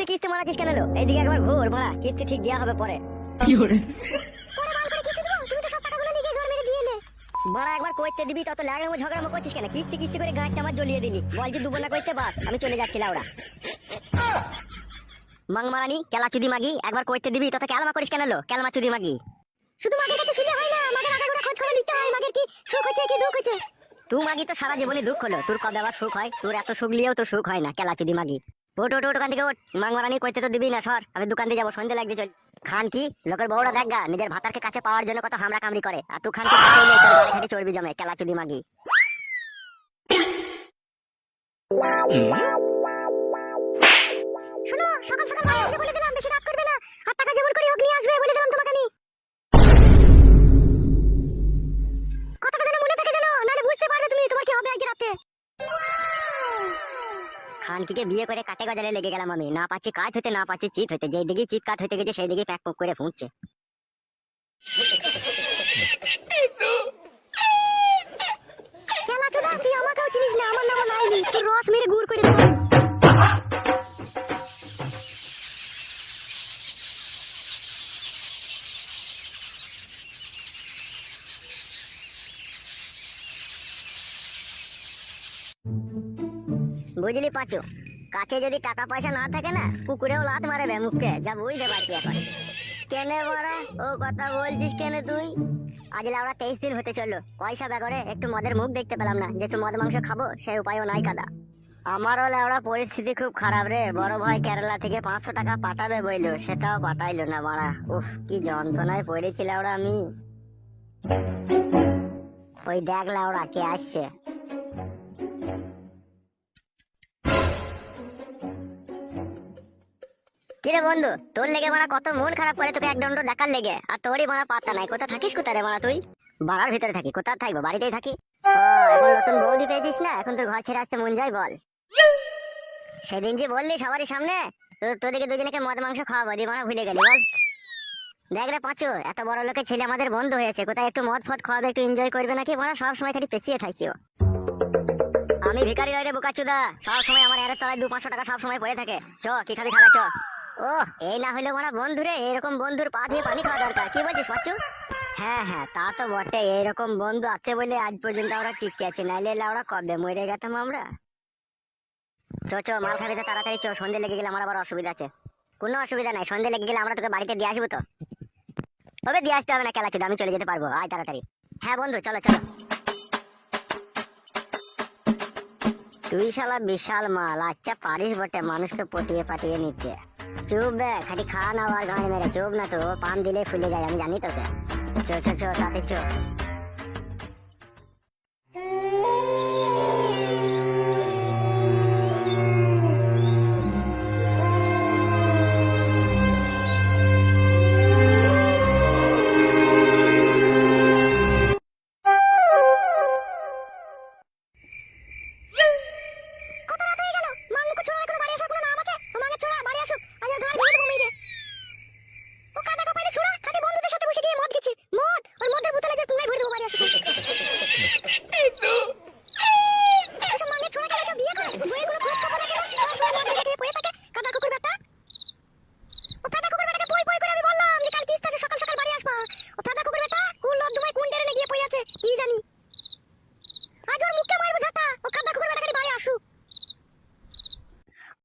কিস্তি কিস্তি মারাছিস কেন লো? এইদিকে একবার ঘুর মারা। কিস্তি ঠিক দেওয়া হবে পরে। কি করে? বাড়া একবার কইতে দিবি তত ল্যাংড়ামো ঝগড়ামো করছিস কেন? কিস্তি কিস্তি করে গাঁটটা আমার জ্বলিয়ে দিলি। বলছি দুবো না কইতে বাস আমি চলে যাচ্ছি লাউড়া। মাং মারানি কেলা চুদি মাগি একবার কইতে দিবি তত কেলমা করিস কেন লো? কেলমা চুদি মাগি। শুধু মাগের কাছে শুনে হয় না মাগের আগে খোঁজ করে নিতে হয় মাগের কি সুখ হচ্ছে কি দুঃখ হচ্ছে? তুই মাগি তো সারা জীবনে দুঃখ হলো তোর কবে আবার সুখ হয়? তোর এত সুখ লিয়েও তো সুখ হয় না কেলা চুদি মাগি। ওট ওট ওখান থেকে ওট মাংমারানি কইতে তো দিবি না সর। আমি দোকান দিয়ে যাব সন্ধ্যে লাগবে চল। খান কি? লোকের বউরা দেখ গা নিজের ভাতারকে কাছে পাওয়ার জন্য কত হামরা কামড়ি করে। আর তুই খানকে কাছে এলে তোর গাড়ি খাটি চর্বি জমে কেলা চুদি মাগি। শোনো সকাল সকাল বলে খানকিকে বিয়ে করে কাটে গজালে লেগে গেলাম আমি। না পাচ্ছি কাজ হতে না পাচ্ছি চিত হতে। যেই দিকে চিৎ কাজ হতে গেছে সেই দিকে প্যাক করে ফুঁকছে। খেলা চোদা তুই আমাকেও চিনিস না আমার নাম লাইলি তুই রস মেরে গুড় করে দেবো। বুঝলি পাচু? কাছে যদি টাকা পয়সা না থাকে না, কুকুরেও লাত মারবে মুখকে যা বুঝতে পারছি এখন। কেনে বড়া? ও কথা বলছিস কেনে তুই? আজ লাউড়া তেইশ দিন হতে চলল। পয়সা ব্যাগরে একটু মদের মুখ দেখতে পেলাম না। যে একটু মদ মাংস খাব সেই উপায়ও নাই কাদা। আমারও লাউড়া পরিস্থিতি খুব খারাপ রে। বড় ভাই কেরালা থেকে পাঁচশো টাকা পাঠাবে বইলো। সেটাও পাঠাইলো না বাড়া। উফ, কি যন্ত্রণায় পড়েছি লাউড়া আমি। ওই দেখ লাউড়া কে আসছে? কিরে বন্ধু, তোর লেগে মারা কত মন খারাপ করে তোকে এক দণ্ড দেখার লেগে। আর তোরই মারা পাত্তা নাই। কোথা থাকিস কোথা রে মারা তুই? বাড়ার ভিতরে থাকি কোথা থাকব? বাড়িতেই থাকি। এখন নতুন বৌদি পেয়েছিস না? এখন তোর ঘর ছেড়ে আসতে মন যায়, বল। সেদিন যে বললি সবারই সামনে তোদেরকে দুজনকে মদ মাংস খাওয়াবো, দিয়ে মারা ভুলে গেলি, বল। দেখ রে পাঁচু, এত বড় লোকের ছেলে আমাদের বন্ধু হয়েছে, কোথায় একটু মদ ফদ খাওয়াবে, একটু এনজয় করবে নাকি? মারা সব সময় খালি পেঁচিয়ে থাকি ও আমি নই রে বোকাচুদা, সব সময় আমার এর তলায় দু পাঁচশো টাকা সব সময় পড়ে থাকে। চ, কি খাবি খাগা চ। ও এই না হলে এরকম বন্ধুর পা দিয়ে পানি খাওয়া দরকার। কি বলছিস পাচু হ্যাঁ হ্যাঁ তা তো বটে, এরকম বন্ধু আছে বলে আজ পর্যন্ত টিকে আছি, নাইলে আমরা কবে মরে গেতাম আমরা? চো চো, মাল খাবি তো তাড়াতাড়ি, চো লেগে গেলে আমার আবার অসুবিধা আছে। কোনো অসুবিধা নাই লেগে গেলে আমরা তোকে বাড়িতে দিয়ে আসব তো। তবে দিয়ে আসতে হবে না খেলা চুদা, আমি চলে যেতে পারব, আয় তাড়াতাড়ি। হ্যাঁ বন্ধু, চলো চলো। তুই শালা বিশাল মাল আচ্ছা পারিস বটে, মানুষকে পটিয়ে পাটিয়ে নিতে। চুপ বে, খালি খা না আর গাড়ি মেরে চুপ না তো পান দিলে ফুলে যায়, আমি জানি তোকে। চো চো চো, তাতে চো।